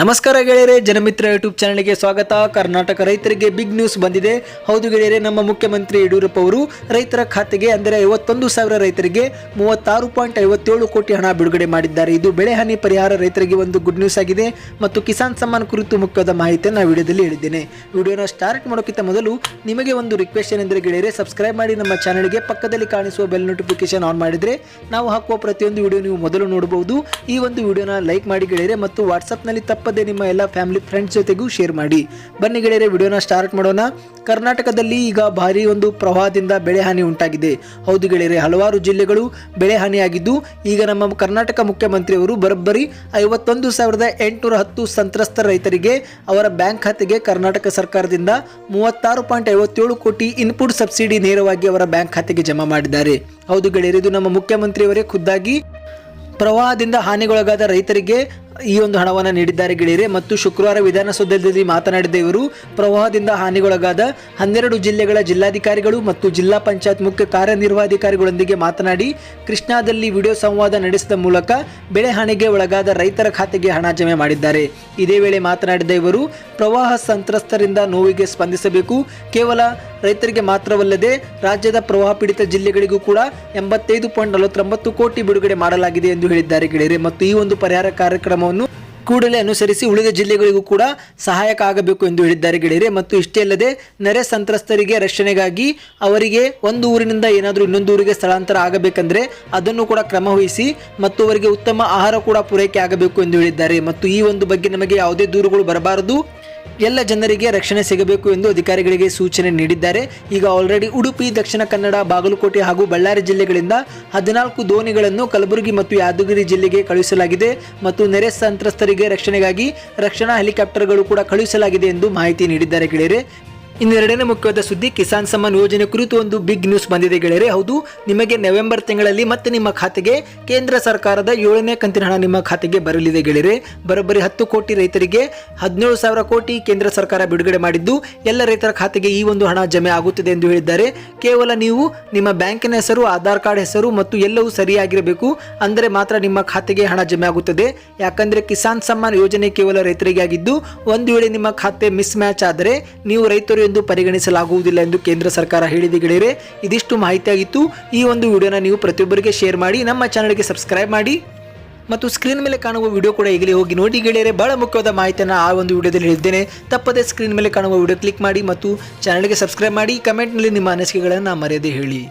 ನಮಸ್ಕಾರ ಗೆಳೆಯರೆ, ಜನಮಿತ್ರ ಯೂಟ್ಯೂಬ್ ಚಾನಲ್ಗೆ ಸ್ವಾಗತ. ಕರ್ನಾಟಕ ರೈತರಿಗೆ ಬಿಗ್ ನ್ಯೂಸ್ ಬಂದಿದೆ. ಹೌದು ಗೆಳೆಯರೆ, ನಮ್ಮ ಮುಖ್ಯಮಂತ್ರಿ ಯಡಿಯೂರಪ್ಪ ಅವರು ರೈತರ ಖಾತೆಗೆ, ಅಂದರೆ ಐವತ್ತೊಂದು ಸಾವಿರ ರೈತರಿಗೆ ಮೂವತ್ತಾರು ಪಾಯಿಂಟ್ ಐವತ್ತೇಳು ಕೋಟಿ ಹಣ ಬಿಡುಗಡೆ ಮಾಡಿದ್ದಾರೆ. ಇದು ಬೆಳೆ ಹಾನಿ ಪರಿಹಾರ ರೈತರಿಗೆ ಒಂದು ಗುಡ್ ನ್ಯೂಸ್ ಆಗಿದೆ. ಮತ್ತು ಕಿಸಾನ್ ಸಮ್ಮಾನ್ ಕುರಿತು ಮುಖ್ಯವಾದ ಮಾಹಿತಿಯನ್ನು ನಾನು ವಿಡಿಯೋದಲ್ಲಿ ಹೇಳಿದ್ದೇನೆ. ವಿಡಿಯೋನ ಸ್ಟಾರ್ಟ್ ಮಾಡೋಕ್ಕಿಂತ ಮೊದಲು ನಿಮಗೆ ಒಂದು ರಿಕ್ವೆಸ್ಟ್ ಏನೆಂದರೆ ಗೆಳೆಯರೆ ಸಬ್ಸ್ಕ್ರೈಬ್ ಮಾಡಿ ನಮ್ಮ ಚಾನಲ್ಗೆ ಪಕ್ಕದಲ್ಲಿ ಕಾಣಿಸುವ ಬೆಲ್ ನೋಟಿಫಿಕೇಶನ್ ಆನ್ ಮಾಡಿದರೆ ನಾವು ಹಾಕುವ ಪ್ರತಿಯೊಂದು ವಿಡಿಯೋ ನೀವು ಮೊದಲು ನೋಡಬಹುದು. ಈ ಒಂದು ವಿಡಿಯೋನ ಲೈಕ್ ಮಾಡಿ ಗೆಳೆಯರೆ, ಮತ್ತು ವಾಟ್ಸಪ್ನಲ್ಲಿ ತಪ್ಪದೆ ನಿಮ್ಮ ಎಲ್ಲ ಫ್ಯಾಮಿಲಿ ಫ್ರೆಂಡ್ಸ್ ಜೊತೆಗೂ ಶೇರ್ ಮಾಡಿ. ಬನ್ನಿ ಗೆಳೆಯರೆ, ವಿಡಿಯೋನ ಸ್ಟಾರ್ಟ್ ಮಾಡೋಣ. ಕರ್ನಾಟಕದಲ್ಲಿ ಈಗ ಭಾರಿ ಒಂದು ಪ್ರವಾಹದಿಂದ ಬೆಳೆ ಹಾನಿ ಉಂಟಾಗಿದೆ. ಹೌದು ಗೆಳೆಯರೆ, ಹಲವಾರು ಜಿಲ್ಲೆಗಳು ಬೆಳೆ ಹಾನಿಯಾಗಿದ್ದು, ಈಗ ನಮ್ಮ ಕರ್ನಾಟಕ ಮುಖ್ಯಮಂತ್ರಿಯವರು ಬರೋಬ್ಬರಿ ಐವತ್ತೊಂದು ಸಾವಿರದ ಎಂಟುನೂರ ಹತ್ತು ಸಂತ್ರಸ್ತ ರೈತರಿಗೆ ಅವರ ಬ್ಯಾಂಕ್ ಖಾತೆಗೆ ಕರ್ನಾಟಕ ಸರ್ಕಾರದಿಂದ ಮೂವತ್ತಾರು ಪಾಯಿಂಟ್ ಐವತ್ತೇಳು ಕೋಟಿ ಇನ್ಪುಟ್ ಸಬ್ಸಿಡಿ ನೇರವಾಗಿ ಅವರ ಬ್ಯಾಂಕ್ ಖಾತೆಗೆ ಜಮಾ ಮಾಡಿದ್ದಾರೆ. ಹೌದು ಗೆಳೆಯರು, ಇದು ನಮ್ಮ ಮುಖ್ಯಮಂತ್ರಿಯವರೇ ಖುದ್ದಾಗಿ ಪ್ರವಾಹದಿಂದ ಹಾನಿಗೊಳಗಾದ ರೈತರಿಗೆ ಈ ಒಂದು ಹಣವನ್ನು ನೀಡಿದ್ದಾರೆ ಗೆಳೆಯರೆ. ಮತ್ತು ಶುಕ್ರವಾರ ವಿಧಾನಸೌಧದಲ್ಲಿ ಮಾತನಾಡಿದ ಇವರು, ಪ್ರವಾಹದಿಂದ ಹಾನಿಗೊಳಗಾದ ಹನ್ನೆರಡು ಜಿಲ್ಲೆಗಳ ಜಿಲ್ಲಾಧಿಕಾರಿಗಳು ಮತ್ತು ಜಿಲ್ಲಾ ಪಂಚಾಯತ್ ಮುಖ್ಯ ಕಾರ್ಯನಿರ್ವಹಣಾಧಿಕಾರಿಗಳೊಂದಿಗೆ ಮಾತನಾಡಿ, ಕೃಷ್ಣಾದಲ್ಲಿ ವಿಡಿಯೋ ಸಂವಾದ ನಡೆಸಿದ ಮೂಲಕ ಬೆಳೆ ಹಾನಿಗೆ ಒಳಗಾದ ರೈತರ ಖಾತೆಗೆ ಹಣ ಜಮೆ ಮಾಡಿದ್ದಾರೆ. ಇದೇ ವೇಳೆ ಮಾತನಾಡಿದ ಇವರು, ಪ್ರವಾಹ ಸಂತ್ರಸ್ತರಿಂದ ನೋವಿಗೆ ಸ್ಪಂದಿಸಬೇಕು. ಕೇವಲ ರೈತರಿಗೆ ಮಾತ್ರವಲ್ಲದೆ ರಾಜ್ಯದ ಪ್ರವಾಹ ಪೀಡಿತ ಜಿಲ್ಲೆಗಳಿಗೂ ಕೂಡ ಎಂಬತ್ತೈದು ಪಾಯಿಂಟ್ ನಲವತ್ತೊಂಬತ್ತು ಕೋಟಿ ಬಿಡುಗಡೆ ಮಾಡಲಾಗಿದೆ ಎಂದು ಹೇಳಿದ್ದಾರೆ ಗೆಳೆಯರೆ. ಮತ್ತು ಈ ಒಂದು ಪರಿಹಾರ ಕಾರ್ಯಕ್ರಮವನ್ನು ಕೂಡಲೇ ಅನುಸರಿಸಿ ಉಳಿದ ಜಿಲ್ಲೆಗಳಿಗೂ ಕೂಡ ಸಹಾಯಕ ಆಗಬೇಕು ಎಂದು ಹೇಳಿದ್ದಾರೆ ಗೆಳೆಯರೆ. ಮತ್ತು ಇಷ್ಟೇ ಅಲ್ಲದೆ ನೆರೆ ಸಂತ್ರಸ್ತರಿಗೆ ರಕ್ಷಣೆಗಾಗಿ ಅವರಿಗೆ ಒಂದು ಊರಿನಿಂದ ಏನಾದರೂ ಇನ್ನೊಂದು ಊರಿಗೆ ಸ್ಥಳಾಂತರ ಆಗಬೇಕಂದ್ರೆ ಅದನ್ನು ಕೂಡ ಕ್ರಮ ವಹಿಸಿ ಮತ್ತು ಅವರಿಗೆ ಉತ್ತಮ ಆಹಾರ ಕೂಡ ಪೂರೈಕೆ ಆಗಬೇಕು ಎಂದು ಹೇಳಿದ್ದಾರೆ. ಮತ್ತು ಈ ಒಂದು ಬಗ್ಗೆ ನಮಗೆ ಯಾವುದೇ ದೂರುಗಳು ಬರಬಾರದು. ಎಲ್ಲ ಜನರಿಗೆ ರಕ್ಷಣೆ ಸಿಗಬೇಕು ಎಂದು ಅಧಿಕಾರಿಗಳಿಗೆ ಸೂಚನೆ ನೀಡಿದ್ದಾರೆ. ಈಗ ಆಲ್ರೆಡಿ ಉಡುಪಿ, ದಕ್ಷಿಣ ಕನ್ನಡ, ಬಾಗಲಕೋಟೆ ಹಾಗೂ ಬಳ್ಳಾರಿ ಜಿಲ್ಲೆಗಳಿಂದ ಹದಿನಾಲ್ಕು ದೋಣಿಗಳನ್ನು ಕಲಬುರಗಿ ಮತ್ತು ಯಾದಗಿರಿ ಜಿಲ್ಲೆಗೆ ಕಳುಹಿಸಲಾಗಿದೆ ಮತ್ತು ನೆರೆ ಸಂತ್ರಸ್ತರಿಗೆ ರಕ್ಷಣೆಗಾಗಿ ರಕ್ಷಣಾ ಹೆಲಿಕಾಪ್ಟರ್ಗಳು ಕೂಡ ಕಳುಹಿಸಲಾಗಿದೆ ಎಂದು ಮಾಹಿತಿ ನೀಡಿದ್ದಾರೆ ಗೆಳೆಯರೆ. ಇನ್ನು ಎರಡನೇ ಮುಖ್ಯವಾದ ಸುದ್ದಿ, ಕಿಸಾನ್ ಸಮ್ಮಾನ್ ಯೋಜನೆ ಕುರಿತು ಒಂದು ಬಿಗ್ ನ್ಯೂಸ್ ಬಂದಿದೆ ಗೆಳೆಯರೆ. ಹೌದು, ನಿಮಗೆ ನವೆಂಬರ್ ತಿಂಗಳಲ್ಲಿ ಮತ್ತೆ ನಿಮ್ಮ ಖಾತೆಗೆ ಕೇಂದ್ರ ಸರ್ಕಾರದ ಏಳನೇ ಕಂತಿನ ಹಣ ನಿಮ್ಮ ಖಾತೆಗೆ ಬರಲಿದೆ ಗೆಳೆಯರೆ. ಬರೋಬ್ಬರಿ ಹತ್ತು ಕೋಟಿ ರೈತರಿಗೆ ಹದಿನೇಳು ಸಾವಿರ ಕೋಟಿ ಕೇಂದ್ರ ಸರ್ಕಾರ ಬಿಡುಗಡೆ ಮಾಡಿದ್ದು, ಎಲ್ಲ ರೈತರ ಖಾತೆಗೆ ಈ ಒಂದು ಹಣ ಜಮೆ ಆಗುತ್ತದೆ ಎಂದು ಹೇಳಿದ್ದಾರೆ. ಕೇವಲ ನೀವು, ನಿಮ್ಮ ಬ್ಯಾಂಕಿನ ಹೆಸರು, ಆಧಾರ್ ಕಾರ್ಡ್ ಹೆಸರು ಮತ್ತು ಎಲ್ಲವೂ ಸರಿಯಾಗಿರಬೇಕು. ಅಂದರೆ ಮಾತ್ರ ನಿಮ್ಮ ಖಾತೆಗೆ ಹಣ ಜಮೆ ಆಗುತ್ತದೆ. ಯಾಕಂದರೆ ಕಿಸಾನ್ ಸಮ್ಮಾನ್ ಯೋಜನೆ ಕೇವಲ ರೈತರಿಗೆ ಆಗಿದ್ದು ಒಂದು ವೇಳೆ ನಿಮ್ಮ ಖಾತೆ ಮಿಸ್ ಮ್ಯಾಚ್ ಆದರೆ, ನೀವು ರೈತರು ಎಂದು ಪರಿಗಣಿಸಲಾಗುವುದಿಲ್ಲ ಎಂದು ಕೇಂದ್ರ ಸರ್ಕಾರ ಹೇಳಿದೆ ಗೆಳೆಯರೆ. ಇದಿಷ್ಟು ಮಾಹಿತಿಯಾಗಿತ್ತು. ಈ ಒಂದು ವಿಡಿಯೋನ ನೀವು ಪ್ರತಿಯೊಬ್ಬರಿಗೆ ಶೇರ್ ಮಾಡಿ, ನಮ್ಮ ಚಾನಲ್ಗೆ ಸಬ್ಸ್ಕ್ರೈಬ್ ಮಾಡಿ. ಮತ್ತು ಸ್ಕ್ರೀನ್ ಮೇಲೆ ಕಾಣುವ ವಿಡಿಯೋ ಕೂಡ ಈಗಲೇ ಹೋಗಿ ನೋಡಿ ಗೆಳೆಯರೆ. ಬಹಳ ಮುಖ್ಯವಾದ ಮಾಹಿತಿಯನ್ನು ಆ ಒಂದು ವಿಡಿಯೋದಲ್ಲಿ ಹೇಳಿದ್ದೇನೆ. ತಪ್ಪದೆ ಸ್ಕ್ರೀನ್ ಮೇಲೆ ಕಾಣುವ ವಿಡಿಯೋ ಕ್ಲಿಕ್ ಮಾಡಿ ಮತ್ತು ಚಾನಲ್ಗೆ ಸಬ್ಸ್ಕ್ರೈಬ್ ಮಾಡಿ. ಕಮೆಂಟ್ನಲ್ಲಿ ನಿಮ್ಮ ಅನಿಸಿಕೆಗಳನ್ನು ಮರೆಯದೆ ಹೇಳಿ.